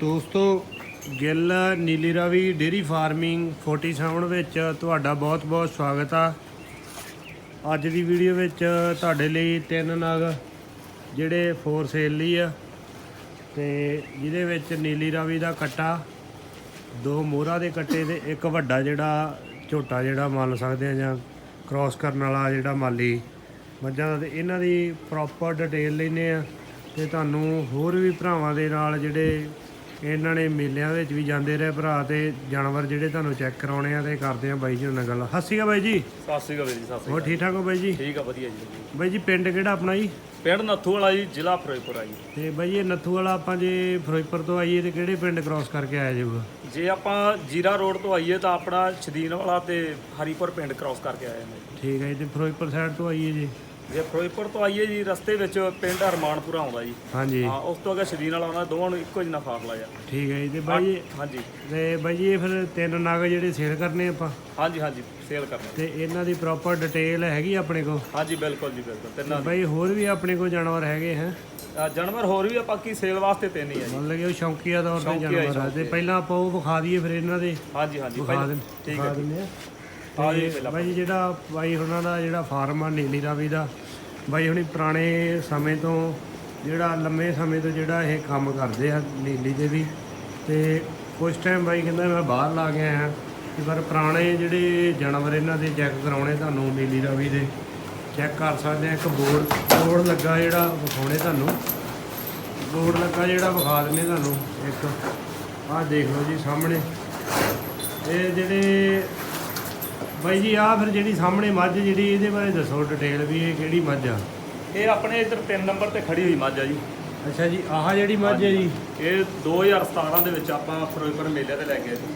ਦੋਸਤੋ, Gill Nili Ravi dairy farming 47 ਵਿੱਚ ਤੁਹਾਡਾ ਬਹੁਤ-ਬਹੁਤ ਸਵਾਗਤ ਆ। ਅੱਜ ਦੀ ਵੀਡੀਓ ਵਿੱਚ ਤੁਹਾਡੇ ਲਈ ਤਿੰਨ ਨਗ ਜਿਹੜੇ ਫੋਰ ਸੇਲ ਲਈ ਆ ਤੇ ਜਿਹਦੇ ਵਿੱਚ ਨੀਲੀ ਰਾਵੀ ਦਾ ਕੱਟਾ, ਦੋ ਮੋਹਰਾ ਦੇ ਕੱਟੇ ਤੇ ਇੱਕ ਵੱਡਾ ਜਿਹੜਾ ਝੋਟਾ ਜਿਹੜਾ ਮੰਨ ਸਕਦੇ ਆ ਜਾਂ ਕ੍ਰਾਸ ਕਰਨ ਵਾਲਾ ਜਿਹੜਾ ਮਾਲੀ। ਮੱਝਾਂ ਦਾ ਤੇ ਇਹਨਾਂ ਦੀ ਪ੍ਰੋਪਰ ਡਿਟੇਲ ਲੈਨੇ ਆ ਤੇ ਤੁਹਾਨੂੰ ਹੋਰ ਵੀ ਭਰਾਵਾਂ ਦੇ ਨਾਲ ਜਿਹੜੇ ਇਹਨਾਂ ਨੇ ਮੇਲਿਆਂ ਵਿੱਚ ਵੀ ਜਾਂਦੇ ਰਹੇ ਭਰਾ ਤੇ ਜਾਨਵਰ ਜਿਹੜੇ ਤੁਹਾਨੂੰ ਚੈੱਕ ਕਰਾਉਣੇ ਆ ਤੇ ਕਰਦੇ ਆ ਬਾਈ ਜੀ ਨਾਲ ਗੱਲ। ਹੱਸੀਗਾ ਬਾਈ ਜੀ। ਸਤਿ ਸ਼੍ਰੀ ਅਕਾਲ ਵੀਰ ਜੀ ਸਤਿ ਸ਼੍ਰੀ ਹੋਰ ਠੀਕ ਠਾਕ ਹੋ ਬਾਈ ਜੀ? ਅਕਾਲ ਠੀਕ ਆ ਵਧੀਆ ਜੀ ਬਾਈ ਜੀ ਪਿੰਡ ਕਿਹੜਾ ਆਪਣਾ ਜੀ? ਪਿੰਡ ਨੱਥੂ ਵਾਲਾ ਜੀ ਜ਼ਿਲ੍ਹਾ ਫਿਰੋਜ਼ਪੁਰ ਆ ਜੀ। ਤੇ ਬਾਈ ਇਹ ਨੱਥੂ ਵਾਲਾ ਆਪਾਂ ਜੇ ਫਿਰੋਜ਼ਪੁਰ ਤੋਂ ਆਈਏ ਤੇ ਕਿਹੜੇ ਪਿੰਡ ਕ੍ਰਾਸ ਕਰਕੇ ਆਇਆ ਜਾਊਗਾ ਜੇ ਆਪਾਂ ਜੀਰਾ ਰੋਡ ਤੋਂ ਆਈਏ ਤਾਂ ਆਪਣਾ ਛਦੀਨ ਵਾਲਾ ਤੇ ਹਰੀਪੁਰ ਪਿੰਡ ਕ੍ਰਾਸ ਕਰਕੇ ਆਏ ਨੇ ਠੀਕ ਹੈ ਜੀ ਤੇ ਫਿਰੋਜ਼ਪੁਰ ਸਾਈਡ ਤੋਂ ਆਈਏ ਜੀ। ਜੇ ਫਿਰੋਜ਼ਪੁਰ ਤੋਂ ਆਈਏ ਜੀ ਰਸਤੇ ਵਿੱਚ ਪਿੰਡ ਹਰਮਾਨਪੁਰਾ ਆਉਂਦਾ ਜੀ। ਹਾਂਜੀ। ਹਾਂ ਉਸ ਤੋਂ ਅੱਗੇ ਛਦੀਨ ਵਾਲਾ ਆਉਂਦਾ ਦੋਵਾਂ ਨੂੰ ਇੱਕੋ ਜਿਹਾ ਫਾਸਲਾ ਆ। ਠੀਕ ਹੈ ਜੀ ਤੇ ਬਾਈ ਹਾਂਜੀ। ਤੇ ਬਾਈ ਜੀ ਇਹ ਫਿਰ ਤਿੰਨ ਨਗ ਜਿਹੜੇ ਸੇਲ ਕਰਨੇ ਆਪਾਂ? ਹਾਂਜੀ ਹਾਂਜੀ ਸੇਲ ਕਰਨਾ ਤੇ ਇਹਨਾਂ ਦੀ ਪ੍ਰੋਪਰ ਡਿਟੇਲ ਹੈਗੀ ਆਪਣੇ ਕੋਲ? ਹਾਂਜੀ ਬਿਲਕੁਲ ਜੀ ਬਿਲਕੁਲ। ਤਿੰਨਾਂ ਬਾਈ ਹੋਰ ਵੀ ਆਪਣੇ ਕੋਲ ਜਾਨਵਰ ਹੈਗੇ ਹੈ? ਅ, ਜਾਨਵਰ ਹੋਰ ਵੀ ਆ ਬਾਕੀ ਸੇਲ ਵਾਸਤੇ ਤਿੰਨ ਹੀ ਆ ਜੀ। ਮਤਲਬ ਕਿ ਉਹ ਸ਼ੌਂਕੀਆ ਤੌਰ ਤੇ ਜਾਨਵਰ ਆ। ਤੇ ਪਹਿਲਾਂ ਆਪਾਂ ਉਹ ਵਿਖਾ ਦਈਏ ਫਿਰ ਇਹਨਾਂ ਦੇ। ਹਾਂਜੀ ਹਾਂਜੀ ਪਹਿਲਾਂ। ਠੀਕ ਹੈ ਜੀ। ਤੇ ਬਾਈ ਜਿਹੜਾ ਬਾਈ ਉਹਨਾਂ ਦਾ ਜਿਹੜਾ ਫਾਰਮ ਆ ਨੀਲੀ ਰਾਵੀ ਦਾ ਬਾਈ ਹੁਣੀ ਪੁਰਾਣੇ ਸਮੇਂ ਤੋਂ ਜਿਹੜਾ ਲੰਮੇ ਸਮੇਂ ਤੋਂ ਜਿਹੜਾ ਇਹ ਕੰਮ ਕਰਦੇ ਆ ਨੀਲੀ ਦੇ ਵੀ। ਤੇ ਕੁਝ ਟਾਈਮ ਬਾਈ ਕਹਿੰਦਾ ਮੈਂ ਬਾਹਰ ਲਾ ਕੇ ਆਇਆ। ਕਿ ਪਰ ਪੁਰਾਣੇ ਜਿਹੜੇ ਜਾਨਵਰ ਇਹਨਾਂ ਦੇ ਚੈੱਕ ਕਰਾਉਣੇ ਤੁਹਾਨੂੰ ਨੀਲੀ ਰਾਵੀ ਦੇ। ਚੈੱਕ ਕਰ ਸਕਦੇ ਆ ਇੱਕ ਬੋਰਡ ਬੋਰਡ ਲੱਗਾ ਜਿਹੜਾ ਵਿਖਾਉਣੇ ਤੁਹਾਨੂੰ। ਬੋਰਡ ਲੱਗਾ ਜਿਹੜਾ ਵਿਖਾ ਦਿੰਦੇ ਤੁਹਾਨੂੰ ਇੱਕ। ਆਹ ਦੇਖ ਲਓ ਜੀ ਸਾਹਮਣੇ। ਇਹ ਜਿਹੜੇ ਬਾਈ ਜੀ ਆਹ ਫਿਰ ਜਿਹੜੀ ਸਾਹਮਣੇ ਮੱਝ ਜਿਹੜੀ ਇਹਦੇ ਬਾਰੇ ਦੱਸੋ ਡਿਟੇਲ ਵੀ ਇਹ ਕਿਹੜੀ ਮੱਝ ਆ? ਇਹ ਆਪਣੇ ਇੱਧਰ 3 ਨੰਬਰ ਤੇ ਖੜੀ ਹੋਈ ਮੱਝ ਆ ਜੀ। ਅੱਛਾ ਜੀ ਆਹ ਜਿਹੜੀ ਮੱਝ ਹੈ ਜੀ? ਇਹ 2017 ਦੇ ਵਿੱਚ ਆਪਾਂ ਫਿਰੋਜ਼ਪੁਰ ਮੇਲੇ ਤੇ ਲੈ ਗਏ ਸੀ।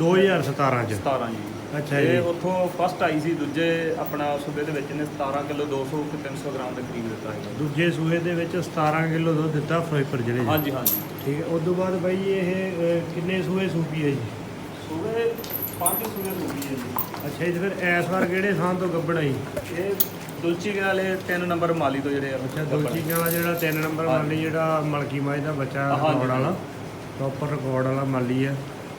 2017 ਚ? 17 ਜੀ। ਅੱਛਾ ਇਹ ਜੀ ਉੱਥੋਂ ਫਸਟ ਆਈ ਸੀ ਦੂਜੇ ਆਪਣਾ ਸੂਬੇ ਦੇ ਵਿੱਚ ਇਹਨੇ 17 ਕਿਲੋ 200 ਕਿ 300 ਗ੍ਰਾਮ ਦੇ ਕਰੀਬ ਦਿੱਤਾ ਹੈ ਦੂਜੇ ਸੂਏ ਦੇ ਵਿੱਚ 17 ਕਿਲੋ ਦੁੱਧ ਦਿੱਤਾ ਫਿਰੋਜ਼ਪੁਰ ਜ਼ਿਲ੍ਹੇ ਹਾਂਜੀ ਹਾਂਜੀ। ਠੀਕ ਹੈ ਉਸ ਤੋਂ ਬਾਅਦ ਬਾਈ ਇਹ ਕਿੰਨੇ ਸੂਏ ਸੂਪੀ ਹੈ ਜੀ? ਸੂਬੇ ਪੰਜ ਹੈ ਜੀ। ਅੱਛਾ ਜੀ ਤੇ ਫਿਰ ਇਸ ਵਾਰ ਕਿਹੜੇ ਥਾਂ ਤੋਂ ਗੱਬੜ ਆਈ? ਇਹ ਦੁਲਚੀ ਵਾਲੇ 3 ਨੰਬਰ ਮਾਲੀ ਤੋਂ ਜਿਹੜੇ ਆ। ਅੱਛਾ ਦੁਲਚੀ ਵਾਲਾ ਜਿਹੜਾ 3 ਨੰਬਰ ਮਾਲੀ ਜਿਹੜਾ ਮਲਕੀ ਮਾਈ ਦਾ ਬੱਚਾ ਹਾਂਜੀ, ਰਿਕਾਰਡ ਵਾਲਾ ਪ੍ਰੋਪਰ ਰਿਕਾਰਡ ਵਾਲਾ ਮਾਲੀ ਆ।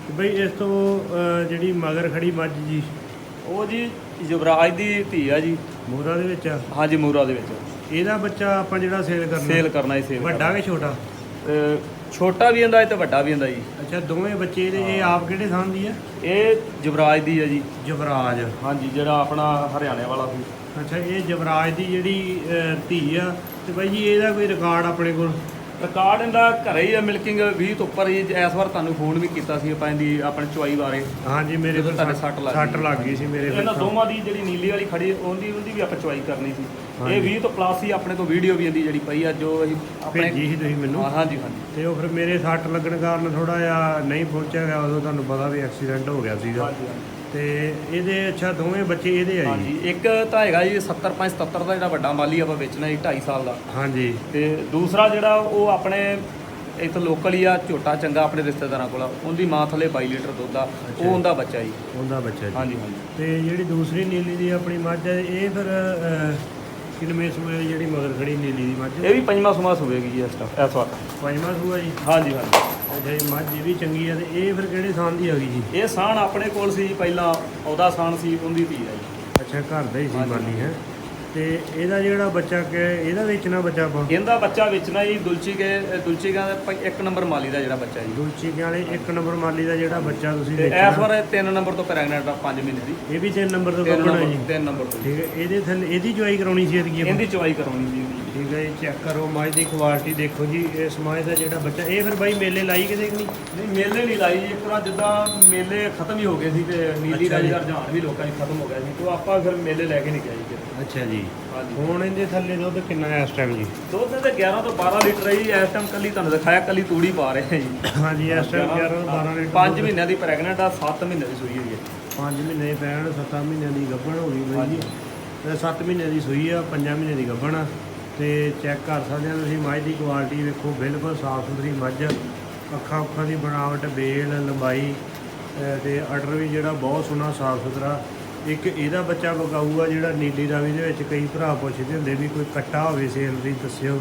ਤੇ ਬਈ ਇਸ ਤੋਂ ਅਹ, ਜਿਹੜੀ ਮਗਰ ਖੜੀ ਮੱਝ ਜੀ ਉਹ ਜੀ ਯੁਵਰਾਜ ਦੀ ਧੀ ਆ ਜੀ। ਮੋਰਾ ਦੇ ਵਿੱਚ ਆ। ਹਾਂਜੀ ਮੂਰਾ ਦੇ ਵਿੱਚ। ਇਹਦਾ ਬੱਚਾ ਆਪਾਂ ਜਿਹੜਾ ਸੇਲ ਕਰਨਾ? ਸੇਲ ਕਰਨਾ ਹੀ ਸੇਲ ਵੱਡਾ ਕਿ ਛੋਟਾ? ਛੋਟਾ ਵੀ ਹੁੰਦਾ ਤੇ ਵੱਡਾ ਵੀ ਹੁੰਦਾ ਜੀ। ਅੱਛਾ ਦੋਵੇਂ ਬੱਚੇ ਇਹਦੇ ਇਹ ਆਪ ਕਿਹੜੇ ਥਾਂ ਦੀ ਆ? ਇਹ ਯੁਵਰਾਜ ਦੀ ਆ ਜੀ। ਜਵਰਾਜ ਹਾਂਜੀ ਜਿਹੜਾ ਆਪਣਾ ਹਰਿਆਣੇ ਵਾਲਾ ਸੀ। ਅੱਛਾ ਇਹ ਜਵਰਾਜ ਦੀ ਜਿਹੜੀ ਧੀ ਆ ਤੇ ਬਾਈ ਜੀ ਇਹਦਾ ਕੋਈ ਰਿਕਾਰਡ ਆਪਣੇ ਕੋਲ? ਰਿਕਾਰਡ ਇਹਦਾ ਘਰੇ ਹੀ ਆ ਮਿਲਕਿੰਗ 20 ਤੋਂ ਉੱਪਰ ਹੀ ਇਸ ਵਾਰ ਤੁਹਾਨੂੰ ਫੋਨ ਵੀ ਕੀਤਾ ਸੀ ਆਪਾਂ ਇਹਦੀ ਆਪਣੇ ਚੁਆਈ ਬਾਰੇ ਹਾਂਜੀ ਮੇਰੇ ਜਦੋਂ ਤੁਹਾਡੇ ਸੱਟ ਲੱਗ ਸੱਟ। ਲੱਗ ਗਈ ਸੀ ਮੇਰੇ ਇਹਨਾਂ ਦੋਵਾਂ ਦੀ ਜਿਹੜੀ ਨੀਲੀ ਵਾਲੀ ਖੜੀ ਉਹਦੀ ਉਹਦੀ ਵੀ ਆਪਾਂ ਚੁਆਈ ਕਰਨੀ ਸੀ। ਇਹ 20 ਤੋਂ ਪਲੱਸ ਹੀ ਆਪਣੇ ਕੋਲ ਵੀਡੀਓ ਵੀ ਇਹਦੀ ਜਿਹੜੀ ਪਈ ਆ ਜੋ ਅਸੀਂ ਆਪਣੇ ਭੇਜੀ ਸੀ ਤੁਸੀਂ ਮੈਨੂੰ ਹਾਂਜੀ ਹਾਂਜੀ ਤੇ ਉਹ ਫਿਰ ਮੇਰੇ ਸੱਟ ਲੱਗਣ ਕਾਰਨ ਥੋੜਾ ਜਿਹਾ ਨਹੀਂ ਪਹੁੰਚਿਆ ਗਿਆ ਉਦੋਂ ਤੁਹਾਨੂੰ ਪਤਾ ਵੀ ਐਕਸੀਡੈਂਟ ਹੋ ਗਿਆ ਸੀਗਾ ਹਾਂਜੀ ਹਾਂਜੀ। ਤੇ ਇਹਦੇ ਅੱਛਾ ਦੋਵੇਂ ਬੱਚੇ ਇਹਦੇ ਆ ਜੀ। ਹਾਂਜੀ ਇੱਕ ਤਾਂ ਹੈਗਾ ਜੀ 70 5 77 ਦਾ ਜਿਹੜਾ ਵੱਡਾ ਮਾਲੀ ਆਪਾਂ ਵੇਚਣਾ ਜੀ 2.5 ਸਾਲ ਦਾ। ਹਾਂਜੀ। ਤੇ ਦੂਸਰਾ ਜਿਹੜਾ ਉਹ ਆਪਣੇ ਇੱਥੇ ਲੋਕਲ ਹੀ ਆ ਝੋਟਾ ਚੰਗਾ ਆਪਣੇ ਰਿਸ਼ਤੇਦਾਰਾਂ ਕੋਲ ਆ। ਉਹਦੀ ਮਾਂ ਥਲੇ 22 ਲੀਟਰ ਦੁੱਧ ਆ ਉਹ ਉਹਦਾ ਬੱਚਾ ਜੀ। ਉਹਦਾ ਬੱਚਾ ਜੀ। ਹਾਂਜੀ ਹਾਂਜੀ। ਤੇ ਜਿਹੜੀ ਦੂਸਰੀ ਨੀਲੀ ਦੀ ਆਪਣੀ ਮੱਝ ਹੈ ਇਹ ਫਿਰ ਅਹ, ਕਿੰਨਵੇਂ ਸੂਏ ਜਿਹੜੀ ਮਗਰ ਖੜੀ ਨੀਲੀ ਦੀ ਮੱਝ? ਇਹ ਵੀ ਪੰਜਵਾਂ ਸਮਾਂ ਹੋਵੇਗੀ ਜੀ ਇਸ ਟਾਈਮ ਇਸ ਵਾਰ ਪੰਜਵਾਂ ਸੂਆ ਜੀ। ਹਾਂਜੀ ਹਾਂਜੀ। ਅੱਛਾ ਜੀ ਮੱਝ ਇਹ ਵੀ ਚੰਗੀ ਹੈ ਤੇ ਇਹ ਫਿਰ ਕਿਹੜੇ ਥਾਂ ਦੀ ਹੈਗੀ ਜੀ? ਇਹ ਸਾਣ ਆਪਣੇ ਕੋਲ ਸੀ ਜੀ ਪਹਿਲਾਂ ਉਹਦਾ ਸਾਣ ਸੀ ਉਹਦੀ ਧੀ ਆ ਜੀ। ਅੱਛਾ ਘਰ ਦਾ ਹੀ ਸੀ। ਮਾਲੀ ਹੈ? ਤੇ ਇਹਦਾ ਜਿਹੜਾ ਬੱਚਾ ਕਿ ਇਹਦਾ ਵੇਚਣਾ ਬੱਚਾ ਆਪਾਂ? ਇਹਦਾ ਬੱਚਾ ਵੇਚਣਾ ਜੀ ਦੁਲਚੀ ਕੇ ਦੁਲਚੀ ਦਾ ਪ- ਇੱਕ ਨੰਬਰ ਮਾਲੀ ਦਾ ਜਿਹੜਾ ਬੱਚਾ ਜੀ। ਦੁਲਚੀ ਵਾਲੇ ਇੱਕ ਨੰਬਰ ਮਾਲੀ ਦਾ ਜਿਹੜਾ ਬੱਚਾ ਤੁਸੀਂ ਤੇ ਇਸ ਵੇਚਣਾ ਵਾਰ ਇਹ ਤਿੰਨ ਨੰਬਰ ਤੋਂ ਪ੍ਰੈਗਨੈਂਟ ਆ 5 ਮਹੀਨੇ ਦੀ। ਇਹ ਵੀ ਤਿੰਨ ਨੰਬਰ ਤੋਂ ਤਿੰਨ ਕੱਢਣਾ ਜੀ? ਨੰਬਰ ਤਿੰਨ ਨੰਬਰ ਤੋਂ। ਠੀਕ ਹੈ ਇਹਦੇ ਥੱਲੇ ਇਹਦੀ ਚੁਆਈ ਕਰਾਉਣੀ ਸੀ ਇਹਦੀ ਚੁਆਈ ਕਰਾਉਣੀ ਜੀ ਇਹਦੀ। ਜੀ ਚੈੱਕ ਕਰੋ ਮੱਝ ਦੀ ਕੁਆਲਿਟੀ ਦੇਖੋ ਜੀ ਇਸ ਮੱਝ ਦਾ ਜਿਹੜਾ ਬੱਚਾ ਇਹ ਫਿਰ ਬਾਈ ਮੇਲੇ ਲਾਈ ਕਿਤੇ ਕਿ ਨਹੀਂ? ਨਹੀਂ ਮੇਲੇ ਨਹੀਂ ਲਾਈ ਜੀ ਇੱਕ ਤਰ੍ਹਾਂ ਜਿੱਦਾਂ ਮੇਲੇ ਖਤਮ ਹੀ ਹੋ ਗਏ ਸੀ ਤੇ ਨੀਲੀ ਰਾਜ। ਦਾ ਰੁਝਾਨ ਵੀ ਲੋਕਾਂ ਦੀ ਖਤਮ ਹੋ ਗਿਆ ਸੀ ਤੇ ਆਪਾਂ ਫਿਰ ਮੇਲੇ ਲੈ ਕੇ ਨਹੀਂ ਗਏ ਜੀ। ਅੱਛਾ ਜੀ। ਹੁਣ ਇਹਦੇ ਥੱਲੇ ਦੁੱਧ ਕਿੰਨਾ ਹੈ ਇਸ ਟਾਈਮ ਜੀ? ਦੁੱਧ ਤੇ 11 ਤੋਂ 12 ਲੀਟਰ ਹੈ ਜੀ ਇਸ ਟਾਈਮ ਕੱਲੀ ਤੁਹਾਨੂੰ ਦਿਖਾਇਆ ਕੱਲੀ ਤੂੜੀ ਪਾ ਰਹੇ ਹਾਂ ਜੀ। ਹਾਂਜੀ ਇਸ ਟਾਈਮ 11 12 ਲੀਟਰ 5 ਮਹੀਨਿਆਂ ਦੀ ਪ੍ਰੈਗਨੈਂਟ ਆ 7 ਮਹੀਨੇ ਦੀ ਸੂਈ ਹੋਈ ਹੈ। 5 ਮਹੀਨੇ ਪੈਣ 7 ਮਹੀਨਿਆਂ ਦੀ ਗੱਭਣ ਹੋ ਗਈ ਬਾਈ। ਜੀ ਤੇ 7 ਮਹੀਨਿਆਂ ਦੀ ਸੂਈ ਆ 5 ਮਹੀਨੇ ਦੀ ਗੱਭਣ ਆ। ਤੇ ਚੈੱਕ ਕਰ ਸਕਦੇ ਆ ਤੁਸੀਂ ਮੱਝ ਦੀ ਕੁਆਲਿਟੀ ਵੇਖੋ ਬਿਲਕੁਲ ਸਾਫ਼ ਸੁਥਰੀ ਮੱਝ ਅੱਖਾਂ ਅੱਖਾਂ ਦੀ ਬਣਾਵਟ ਬੇਲ ਲੰਬਾਈ ਤੇ ਆਰਡਰ ਵੀ ਜਿਹੜਾ ਬਹੁਤ ਸੋਹਣਾ ਸਾਫ਼ ਸੁਥਰਾ। ਇੱਕ ਇਹਦਾ ਬੱਚਾ ਬਗਾਊ ਆ ਜਿਹੜਾ ਨੀਲੀ ਰਾਵੀ ਦੇ ਵਿੱਚ ਕਈ ਭਰਾ ਪੁੱਛਦੇ ਹੁੰਦੇ ਵੀ ਕੋਈ ਕੱਟਾ ਹੋਵੇ ਸੇਲ ਦੀ ਦੱਸਿਓ।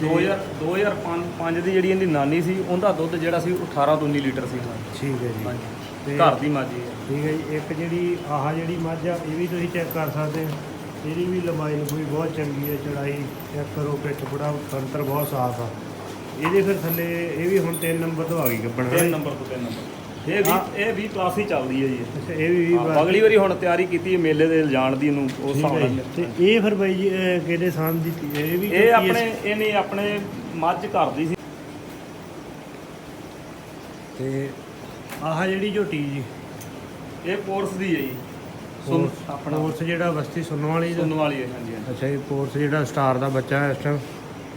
2000 2005 ਦੀ ਜਿਹੜੀ ਇਹਦੀ ਨਾਨੀ ਸੀ ਉਹਦਾ ਦੁੱਧ ਜਿਹੜਾ ਸੀ ਉਹ 18 ਤੋਂ 19 ਲੀਟਰ ਸੀ ਠੀਕ ਹੈ ਜੀ। ਹਾਂਜੀ। ਤੇ ਘਰ ਦੀ ਮਾਜੀ ਹੈ ਠੀਕ ਹੈ ਜੀ। ਇੱਕ ਜਿਹੜੀ ਆਹ ਜਿਹੜੀ ਮੱਝ ਆ ਇਹ ਵੀ ਤੁਸੀਂ ਚੈੱਕ ਕਰ ਸਕਦੇ ਹੋ। ਇਹਦੀ ਵੀ ਲੰਬਾਈ ਲੰਬੂਈ ਬਹੁਤ ਚੰਗੀ ਹੈ ਚੜਾਈ ਚੈੱਕ ਕਰੋ ਪਿੱਠ ਬੜਾ ਖੰਤਰ ਬਹੁਤ ਸਾਫ਼ ਆ। ਇਹਦੇ ਫਿਰ ਥੱਲੇ ਇਹ ਵੀ ਹੁਣ 3 ਨੰਬਰ ਤੋਂ ਆ ਗਈ ਗੱਬਣ ਤਿੰਨ ਨੰਬਰ ਤੋਂ ਤਿੰਨ ਨੰਬਰ। ਇਹ ਵੀ ਇਹ ਵੀ ਕਲਾਸ ਹੀ ਚੱਲਦੀ ਹੈ ਜੀ। ਅੱਛਾ ਇਹ ਵੀ ਹਾਂ, ਅਗਲੀ ਵਾਰੀ ਹੁਣ ਤਿਆਰੀ ਕੀਤੀ ਹੈ ਮੇਲੇ ਦੇ ਜਾਣ ਦੀ ਨੂੰ ਉਸ ਹਿਸਾਬ ਨਾਲ। ਤੇ ਇਹ ਫਿਰ ਬਾਈ ਜੀ ਇਹ ਕਿਹੜੇ ਸਾਨ ਦੀ ਤੀ- ਇਹ ਵੀ ਇਹ ਕਿਉਂਕਿ ਆਪਣੇ ਇਹਨੇ ਆਪਣੇ ਮੱਝ ਘਰ ਦੀ ਸੀ। ਤੇ ਆਹ ਜਿਹੜੀ ਝੋਟੀ ਜੀ ਇਹ ਕੋਰਸ ਦੀ ਹੈ ਜੀ। ਸੁਣ ਆਪਣਾ ਪੋਰਸ ਜਿਹੜਾ ਬਸਤੀ ਸੁਣਨ ਵਾਲੀ ਦਾ? ਸੁਣਨ ਵਾਲੀ ਹੈ ਹਾਂਜੀ ਹਾਂਜੀ। ਅੱਛਾ ਇਹ ਪੋਰਸ ਜਿਹੜਾ ਸਟਾਰ ਦਾ ਬੱਚਾ ਹੈ ਇਸ ਟਾਈਮ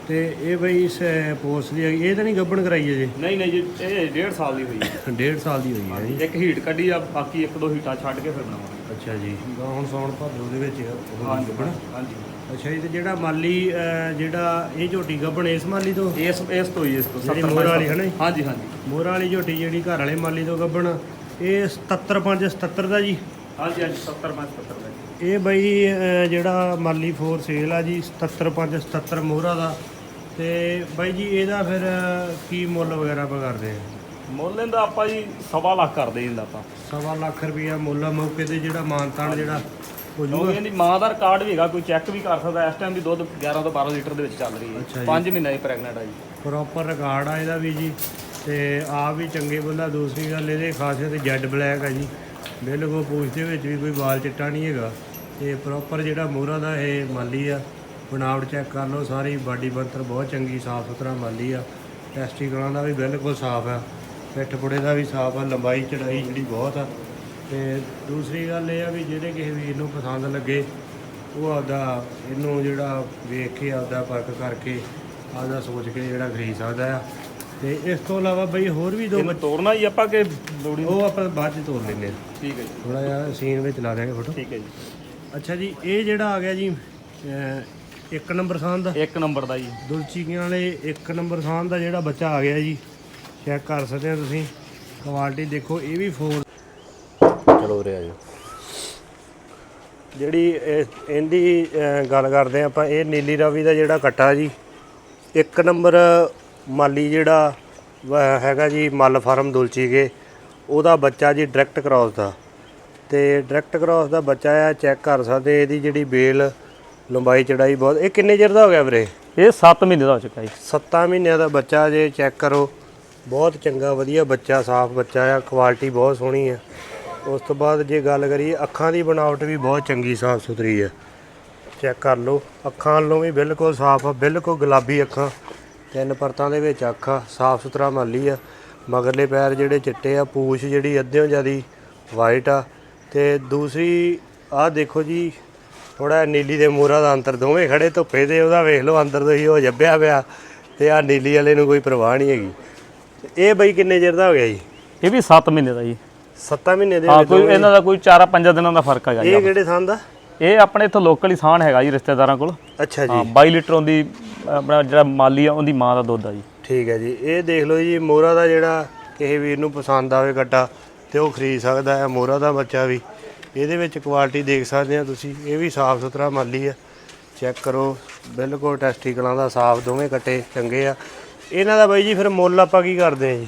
ਤੇ ਇਹ ਬਈ ਇਸ ਪੋਰਸ ਦੀ ਹੈਗੀ। ਇਹ ਤਾਂ ਨਹੀਂ ਗੱਬਣ ਕਰਾਈ ਹੈ ਜੀ ਨਹੀਂ ਨਹੀਂ ਜੀ ਇਹ ਡੇਢ ਸਾਲ ਦੀ ਹੋਈ ਹੈ। ਡੇਢ ਸਾਲ ਦੀ ਹੋਈ ਹੈ ਜੀ। ਇੱਕ ਹੀਟ ਕੱਢੀ ਆ ਬਾਕੀ ਇੱਕ ਦੋ ਹੀਟਾਂ ਛੱਡ ਕੇ ਫਿਰ ਬਣਾਵਾਂਗੇ। ਅੱਛਾ ਜੀ। ਹੁਣ ਸੌਣ ਭਾਦੋ ਦੇ ਵਿੱਚ ਹਾਂਜੀ ਗੱਭਣ। ਹਾਂਜੀ। ਅੱਛਾ ਜੀ ਤੇ ਜਿਹੜਾ ਮਾਲੀ ਅਹ, ਜਿਹੜਾ ਇਹ ਝੋਟੀ ਗੱਬਣ ਇਸ ਮਾਲੀ ਤੋਂ? ਇਸ ਇਸ ਤੋਂ ਹੀ ਇਸ ਤੋਂ ਜਿਹੜੀ 70 ਮੋਹਰ ਵਾਲੀ ਹੈ ਨਾ ਜੀ? ਹਾਂਜੀ ਹਾਂਜੀ। ਮੋਹਰ ਵਾਲੀ ਝੋਟੀ ਜਿਹੜੀ ਘਰ ਵਾਲੇ ਮਾਲੀ ਤੋਂ ਗੱਬਣ ਇਹ 77 77 ਦਾ ਜੀ। ਹਾਂਜੀ ਹਾਂਜੀ 70 5 70 ਦਾ ਜੀ। ਇਹ ਬਈ ਅਹ, ਜਿਹੜਾ ਮਾਲੀ ਫੋਰ ਸੇਲ ਆ ਜੀ 77 77 ਮੋਹਰਾ ਦਾ। ਤੇ ਬਾਈ ਜੀ ਇਹਦਾ ਫਿਰ ਅਹ, ਕੀ ਮੁੱਲ ਵਗੈਰਾ ਆਪਾਂ ਕਰਦੇ ਆ? ਮੁੱਲ ਇਹਦਾ ਆਪਾਂ ਜੀ ਸਵਾ ਲੱਖ ਕਰਦੇ ਇਹਦਾ ਆਪਾਂ। ਸਵਾ ਲੱਖ ਰੁਪਈਆ ਮੁੱਲ ਆ ਮੌਕੇ ਤੇ ਜਿਹੜਾ ਮਾਨਤਾਨ ਜਿਹੜਾ ਹੋ ਕਿਉਂਕਿ ਜੂਗਾ ਇਹਦੀ ਮਾਂ ਦਾ ਰਿਕਾਰਡ ਵੀ ਹੈਗਾ ਕੋਈ ਚੈੱਕ ਵੀ ਕਰ ਸਕਦਾ ਇਸ ਟਾਈਮ ਦੀ ਦੁੱਧ 11 ਤੋਂ 12 ਲੀਟਰ ਦੇ ਵਿੱਚ ਚੱਲ ਰਹੀ ਅੱਛਾ ਹੈ ਜੀ। 5 ਮਹੀਨੇ ਦੀ ਪ੍ਰੈਗਨੈਂਟ ਹੈ ਜੀ। ਪ੍ਰੋਪਰ ਰਿਕਾਰਡ ਆ ਇਹਦਾ ਵੀ ਜੀ ਤੇ ਆਪ ਵੀ ਚੰਗੇ ਬੰਦਾ ਦੂਸਰੀ ਗੱਲ ਇਹਦੇ ਖਾਸੀਅਤ ਜੈਡ ਬਲੈਕ ਆ ਜੀ। ਬਿਲਕੁਲ ਪੂਛ ਦੇ ਵਿੱਚ ਵੀ ਕੋਈ ਵਾਲ ਚਿੱਟਾ ਨਹੀਂ ਹੈਗਾ। ਤੇ ਪ੍ਰੋਪਰ ਜਿਹੜਾ ਮੋਹਰਾ ਦਾ ਇਹ ਮਾਲੀ ਆ, ਬਣਾਵਟ ਚੈੱਕ ਕਰ ਲਓ, ਸਾਰੀ ਬਾਡੀ ਬੰਤਰ ਬਹੁਤ ਚੰਗੀ, ਸਾਫ਼ ਸੁਥਰਾ ਮਾਲੀ ਆ। ਟੈਸਟੀਕਲਾਂ ਦਾ ਵੀ ਬਿਲਕੁਲ ਸਾਫ਼ ਆ, ਪਿੱਠ ਪੁੜੇ ਦਾ ਵੀ ਸਾਫ਼ ਆ, ਲੰਬਾਈ, ਚੜਾਈ ਜਿਹੜੀ ਬਹੁਤ ਆ। ਤੇ ਦੂਸਰੀ ਗੱਲ ਇਹ ਆ ਵੀ ਜਿਹੜੇ ਕਿਸੇ ਵੀਰ ਨੂੰ ਪਸੰਦ ਲੱਗੇ, ਉਹ ਆਪਦਾ ਇਹਨੂੰ ਜਿਹੜਾ ਵੇਖ ਕੇ, ਆਪਦਾ ਪਰਖ ਕਰਕੇ, ਆਪਦਾ ਸੋਚ ਕੇ ਜਿਹੜਾ ਖਰੀਦ ਸਕਦਾ ਆ। ਤੇ ਇਸ ਤੋਂ ਇਲਾਵਾ ਬਈ ਹੋਰ ਵੀ ਦੋ ਇਹਨੂੰ ਤੋੜਨਾ ਹੀ ਆਪਾਂ ਕਿ ਲੋੜੀ ਉਹ ਆਪਾਂ ਬਾਅਦ ਚ ਤੋੜ ਲੈਂਦੇ ਆ ਠੀਕ ਹੈ ਜੀ। ਥੋੜਾ ਜਿਹਾ ਸੀਨ ਵਿੱਚ ਲਾ ਦਿਆਂਗੇ ਫੋਟੋ ਠੀਕ ਹੈ ਜੀ। ਅੱਛਾ ਜੀ ਇਹ ਜਿਹੜਾ ਆ ਗਿਆ ਜੀ ਇੱਕ ਨੰਬਰ ਸਾਨ ਦਾ। ਇੱਕ ਨੰਬਰ ਦਾ ਜੀ। ਦੁਲਚੀਆਂ ਵਾਲੇ ਇੱਕ ਨੰਬਰ ਸਾਨ ਦਾ ਜਿਹੜਾ ਬੱਚਾ ਆ ਗਿਆ ਜੀ ਚੈੱਕ ਕਰ ਸਕਦੇ ਹੋ ਤੁਸੀਂ। ਕੁਆਲਿਟੀ ਦੇਖੋ ਇਹ ਵੀ ਫੋਰ ਚਲੋ ਰਿਹਾ ਜੀ ਜਿਹੜੀ ਇਹ- ਇਹਦੀ ਗੱਲ ਕਰਦੇ ਹਾਂ ਆਪਾਂ ਇਹ ਨੀਲੀ ਰਾਵੀ ਦਾ ਜਿਹੜਾ ਕੱਟਾ ਜੀ ਇੱਕ ਨੰਬਰ ਮਾਲੀ ਜਿਹੜਾ ਹੈਗਾ ਜੀ ਮੱਲ ਫਾਰਮ ਦੁਲਚੀਗੇ ਉਹਦਾ ਬੱਚਾ ਜੀ ਡਾਇਰੈਕਟ ਕ੍ਰਾਸ ਦਾ। ਤੇ ਡਾਇਰੈਕਟ ਕ੍ਰਾਸ ਦਾ ਬੱਚਾ ਆ ਚੈੱਕ ਕਰ ਸਕਦੇ ਇਹਦੀ ਜਿਹੜੀ ਬੇਲ ਲੰਬਾਈ ਚੜਾਈ ਬਹੁਤ ਇਹ ਕਿੰਨੇ ਚਿਰ ਦਾ ਹੋ ਗਿਆ ਵੀਰੇ? ਇਹ 7 ਮਹੀਨੇ ਦਾ ਹੋ ਚੁੱਕਾ ਜੀ। 7 ਮਹੀਨਿਆਂ ਦਾ ਬੱਚਾ ਜੇ ਚੈੱਕ ਕਰੋ ਬਹੁਤ ਚੰਗਾ ਵਧੀਆ ਬੱਚਾ ਸਾਫ਼ ਬੱਚਾ ਆ ਕੁਆਲਿਟੀ ਬਹੁਤ ਸੋਹਣੀ ਆ। ਉਸ ਤੋਂ ਬਾਅਦ ਜੇ ਗੱਲ ਕਰੀਏ ਅੱਖਾਂ ਦੀ ਬਣਾਵਟ ਵੀ ਬਹੁਤ ਚੰਗੀ ਸਾਫ਼ ਸੁਥਰੀ ਆ। ਚੈੱਕ ਕਰ ਲਓ ਅੱਖਾਂ ਵੱਲੋਂ ਵੀ ਬਿਲਕੁਲ ਸਾਫ਼ ਆ ਬਿਲਕੁਲ ਗੁਲਾਬੀ ਅੱਖਾਂ। ਤਿੰਨ ਪਰਤਾਂ ਦੇ ਵਿੱਚ ਅੱਖ ਆ ਸਾਫ਼ ਸੁਥਰਾ ਮਾਲੀ ਆ। ਮਗਰਲੇ ਪੈਰ ਜਿਹੜੇ ਚਿੱਟੇ ਆ ਪੂਛ ਜਿਹੜੀ ਅੱਧਿਓਂ ਜਿਆਦੀ ਵਾਈਟ ਆ। ਤੇ ਦੂਸਰੀ ਆਹ ਦੇਖੋ ਜੀ ਥੋੜਾ ਨੀਲੀ ਦੇ ਮੋਹਰਾ ਦਾ ਅੰਤਰ ਦੋਵੇਂ ਖੜੇ ਧੁੱਪੇ ਦੇ ਉਹਦਾ ਵੇਖ ਲਓ ਅੰਦਰ ਤੋਂ ਹੀ ਉਹ ਜੱਬਿਆ ਪਿਆ ਤੇ ਆ ਨੀਲੀ ਵਾਲੇ ਨੂੰ ਕੋਈ ਪਰਵਾਹ ਨਹੀਂ ਹੈਗੀ। ਇਹ ਬਈ ਕਿੰਨੇ ਚਿਰ ਦਾ ਹੋ ਗਿਆ ਜੀ? ਇਹ ਵੀ 7 ਮਹੀਨੇ ਦਾ ਜੀ। 7 ਮਹੀਨੇ ਦੇ ਹਾਂ ਕੋਈ ਇਹਨਾਂ ਦਾ ਕੋਈ 4-5 ਦਿਨਾਂ ਦਾ ਫ਼ਰਕ ਹੈਗਾ ਇਹ ਕਿਹੜੇ ਥਾਂ ਦਾ? ਇਹ ਆਪਣੇ ਇੱਥੋਂ ਲੋਕਲ ਹੀ ਸਾਨ ਹੈਗਾ ਜੀ ਰਿਸ਼ਤੇਦਾਰਾਂ ਕੋਲ। ਅੱਛਾ ਜੀ। ਹਾਂ 22 ਲੀਟਰ ਉਹਦੀ ਆਪਣਾ ਜਿਹੜਾ ਮਾਲੀ ਆ ਉਹਦੀ ਮਾਂ ਦਾ ਦੁੱਧ ਆ ਜੀ। ਠੀਕ ਹੈ ਜੀ। ਇਹ ਦੇਖ ਲਓ ਜੀ ਮੋਹਰਾ ਦਾ ਜਿਹੜਾ ਕਿਸੇ ਵੀਰ ਨੂੰ ਪਸੰਦ ਆਵੇ ਗੱਡਾ ਤੇ ਉਹ ਖਰੀਦ ਸਕਦਾ ਹੈ ਮੋਹਰਾ ਦਾ ਬੱਚਾ ਵੀ। ਇਹਦੇ ਵਿੱਚ ਕੁਆਲਿਟੀ ਦੇਖ ਸਕਦੇ ਆ ਤੁਸੀਂ ਇਹ ਵੀ ਸਾਫ਼ ਸੁਥਰਾ ਮਾਲੀ ਆ। ਚੈੱਕ ਕਰੋ ਬਿਲਕੁਲ ਟੈਸਟੀਕਲਾਂ ਦਾ ਸਾਫ਼ ਦੋਵੇਂ ਕੱਟੇ ਚੰਗੇ ਆ। ਇਹਨਾਂ ਦਾ ਬਾਈ ਜੀ ਫਿਰ ਮੁੱਲ ਆਪਾਂ ਕੀ ਕਰਦੇ ਆ ਜੀ?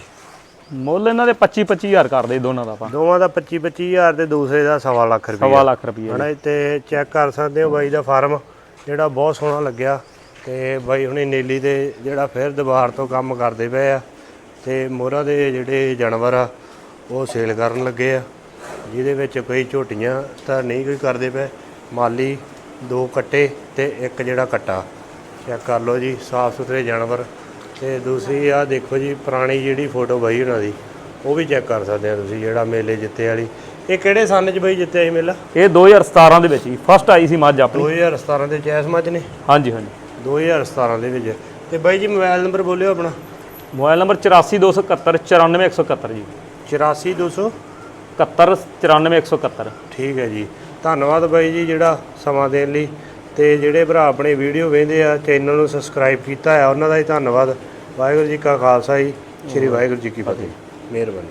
ਮੁੱਲ ਇਹਨਾਂ ਦੇ 25 ਹਜ਼ਾਰ ਕਰਦੇ ਦੋਨਾਂ ਦਾ ਆਪਾਂ। ਦੋਵਾਂ ਦਾ 25 25000 ਤੇ ਦੂਸਰੇ ਦਾ ਸਵਾ ਲੱਖ ਰੁਪਏ ਸਵਾ ਲੱਖ ਰੁਪਏ ਜੀ, ਤੇ ਚੈੱਕ ਕਰ ਸਕਦੇ ਹੋ ਬਾਈ ਦਾ ਫਾਰਮ ਜਿਹੜਾ ਬਹੁਤ ਸੋਹਣਾ ਲੱਗਿਆ। ਤੇ ਬਾਈ ਹੁਣੇ ਨੇਲੀ ਦੇ ਜਿਹੜਾ ਫਿਰ ਦੁਬਾਰ ਤੋਂ ਕੰਮ ਕਰਦੇ ਪਏ ਆ ਤੇ ਮੋਹਰਾ ਦੇ ਜਿਹੜੇ ਜਾਨਵਰ ਆ ਉਹ ਸੇਲ ਕਰਨ ਲੱਗੇ ਆ। ਜਿਹਦੇ ਵਿੱਚ ਕੋਈ ਝੋਟੀਆਂ ਤਾਂ ਨਹੀਂ ਕੋਈ ਕਰਦੇ ਪਏ। ਮਾਲੀ ਦੋ ਕੱਟੇ ਤੇ ਇੱਕ ਜਿਹੜਾ ਕੱਟਾ। ਚੈੱਕ ਕਰ ਲਓ ਜੀ ਸਾਫ਼ ਸੁਥਰੇ ਜਾਨਵਰ। ਤੇ ਦੂਸਰੀ ਆ ਦੇਖੋ ਜੀ ਪੁਰਾਣੀ ਜਿਹੜੀ ਫੋਟੋ ਬਾਈ ਉਹਨਾਂ ਦੀ ਉਹ ਵੀ ਚੈੱਕ ਕਰ ਸਕਦੇ ਆ ਤੁਸੀਂ ਜਿਹੜਾ ਮੇਲੇ ਜਿੱਤੇ ਵਾਲੀ। ਇਹ ਕਿਹੜੇ ਸੰਨ 'ਚ ਬਾਈ ਜਿੱਤਿਆ ਸੀ ਮੇਲਾ? ਇਹ 2017 ਦੇ ਵਿੱਚ ਹੀ ਫਸਟ ਆਈ ਸੀ ਮੱਝ ਆਪਣੀ। 2017 ਦੇ ਚੈਸ ਮੱਝ ਨੇ? ਹਾਂਜੀ ਹਾਂਜੀ। 2017 ਦੇ ਵਿੱਚ। ਤੇ ਬਾਈ ਜੀ ਮੋਬਾਈਲ ਨੰਬਰ ਬੋਲਿਓ ਆਪਣਾ। ਮੋਬਾਈਲ ਨੰਬਰ 8427 94171 ਜੀ। 84200 71 94171 ਠੀਕ ਹੈ ਜੀ। ਧੰਨਵਾਦ ਬਾਈ ਜੀ ਜਿਹੜਾ ਸਮਾਂ ਦੇਣ ਲਈ। ਤੇ ਜਿਹੜੇ ਭਰਾ ਆਪਣੇ ਵੀਡੀਓ ਵੇਖਦੇ ਆ ਚੈਨਲ ਨੂੰ ਸਬਸਕ੍ਰਾਈਬ ਕੀਤਾ ਹੈ ਉਹਨਾਂ ਦਾ ਹੀ ਧੰਨਵਾਦ। ਵਾਹਿਗੁਰੂ ਜੀ ਕਾ ਖਾਲਸਾ ਜੀ ਸ੍ਰੀ ਵਾਹਿਗੁਰੂ ਜੀ ਕੀ ਫਤਿਹ। ਮਿਹਰਬਾਨੀ।